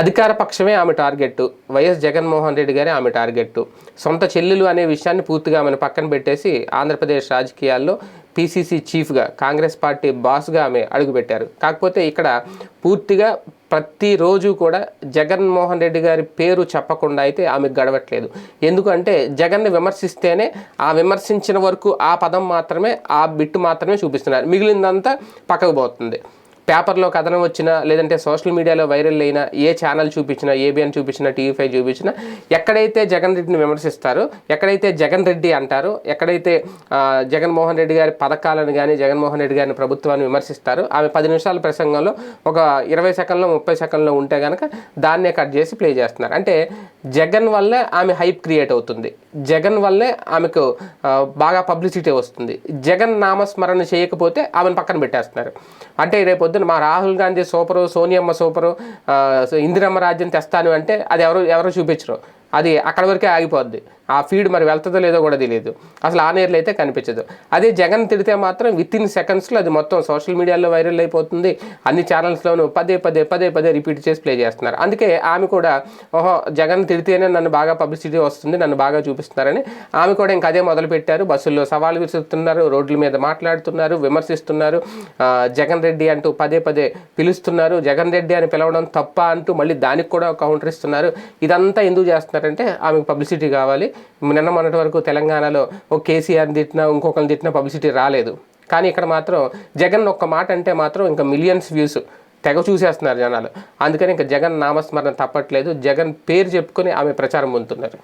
అధికార పక్షమే ఆమె target YS Jaganmohan Reddy గారే ఆమె టార్గెట్ సొంత చెల్లెలు అనే విషయాన్ని పూర్తిగా ఆమెను పక్కన పెట్టేసి ఆంధ్రప్రదేశ్ రాజకీయాల్లో పీసీసీ చీఫ్గా కాంగ్రెస్ పార్టీ బాస్గా ఆమె అడుగుపెట్టారు. కాకపోతే ఇక్కడ పూర్తిగా ప్రతిరోజు కూడా జగన్మోహన్ రెడ్డి గారి పేరు చెప్పకుండా అయితే ఆమెకు గడవట్లేదు. ఎందుకంటే జగన్ని విమర్శిస్తేనే ఆ విమర్శించిన వరకు ఆ పదం మాత్రమే ఆ బిట్టు మాత్రమే చూపిస్తున్నారు. మిగిలిందంతా పక్కకు పోతుంది. పేపర్లో కథనం వచ్చినా లేదంటే సోషల్ మీడియాలో వైరల్ అయినా ఏ ఛానల్ చూపించినా ఏబిఎన్ చూపించినా టీవీ ఫైవ్ చూపించినా ఎక్కడైతే జగన్ రెడ్డిని విమర్శిస్తారో ఎక్కడైతే జగన్ రెడ్డి అంటారో ఎక్కడైతే జగన్మోహన్ రెడ్డి గారి పథకాలను కానీ జగన్మోహన్ రెడ్డి గారిని ప్రభుత్వాన్ని విమర్శిస్తారో ఆమె పది నిమిషాల ప్రసంగంలో ఒక ఇరవై సెకండ్లో ముప్పై సెకండ్లో ఉంటే కనుక దాన్నే కట్ చేసి ప్లే చేస్తున్నారు. అంటే జగన్ వల్లే ఆమె హైప్ క్రియేట్ అవుతుంది. జగన్ వల్లే ఆమెకు బాగా పబ్లిసిటీ వస్తుంది. జగన్ నామస్మరణ చేయకపోతే ఆమెను పక్కన పెట్టేస్తున్నారు. అంటే రేపొద్దు చెప్తున్న మా రాహుల్ గాంధీ సూపరు సోనియమ్మ సూపరు ఆ, ఇందిరమ్మ రాజ్యం తెస్తాను అంటే అది ఎవరు ఎవరు చూపించరు. అది అక్కడ వరకే ఆగిపోద్ది. ఆ ఫీడ్ మరి వెళ్తుందో లేదో కూడా తెలియదు అసలు ఆ నేర్లు అయితే కనిపించదు. అదే జగన్ తిడితే మాత్రం విత్ ఇన్ సెకండ్స్లో అది మొత్తం సోషల్ మీడియాలో వైరల్ అయిపోతుంది. అన్ని ఛానల్స్లోనూ పదే పదే పదే పదే రిపీట్ చేసి ప్లే చేస్తున్నారు. అందుకే ఆమె కూడా ఓహో జగన్ తిడితేనే నన్ను బాగా పబ్లిసిటీ వస్తుంది నన్ను బాగా చూపిస్తున్నారని ఆమె కూడా ఇంకా అదే మొదలుపెట్టారు బస్సుల్లో సవాలు విసురుతున్నారు రోడ్ల మీద మాట్లాడుతున్నారు విమర్శిస్తున్నారు. జగన్ రెడ్డి అంటూ పదే పదే పిలుస్తున్నారు. జగన్ రెడ్డి అని పిలవడం తప్ప అంటూ మళ్ళీ దానికి కూడా కౌంటర్ ఇస్తున్నారు. ఇదంతా ఎందుకు చేస్తున్నారు? చేస్తారంటే ఆమెకు పబ్లిసిటీ కావాలి. నిన్న మొన్నటి వరకు తెలంగాణలో ఒక కేసీఆర్ తిట్టినా ఇంకొకరిని తిట్టినా పబ్లిసిటీ రాలేదు. కానీ ఇక్కడ మాత్రం జగన్ ఒక్క మాట అంటే మాత్రం ఇంకా మిలియన్స్ వ్యూస్ తెగ చూసేస్తున్నారు జనాలు. అందుకని ఇంకా జగన్ నామస్మరణ తప్పట్లేదు. జగన్ పేరు చెప్పుకొని ఆమె ప్రచారం పొందుతున్నారు.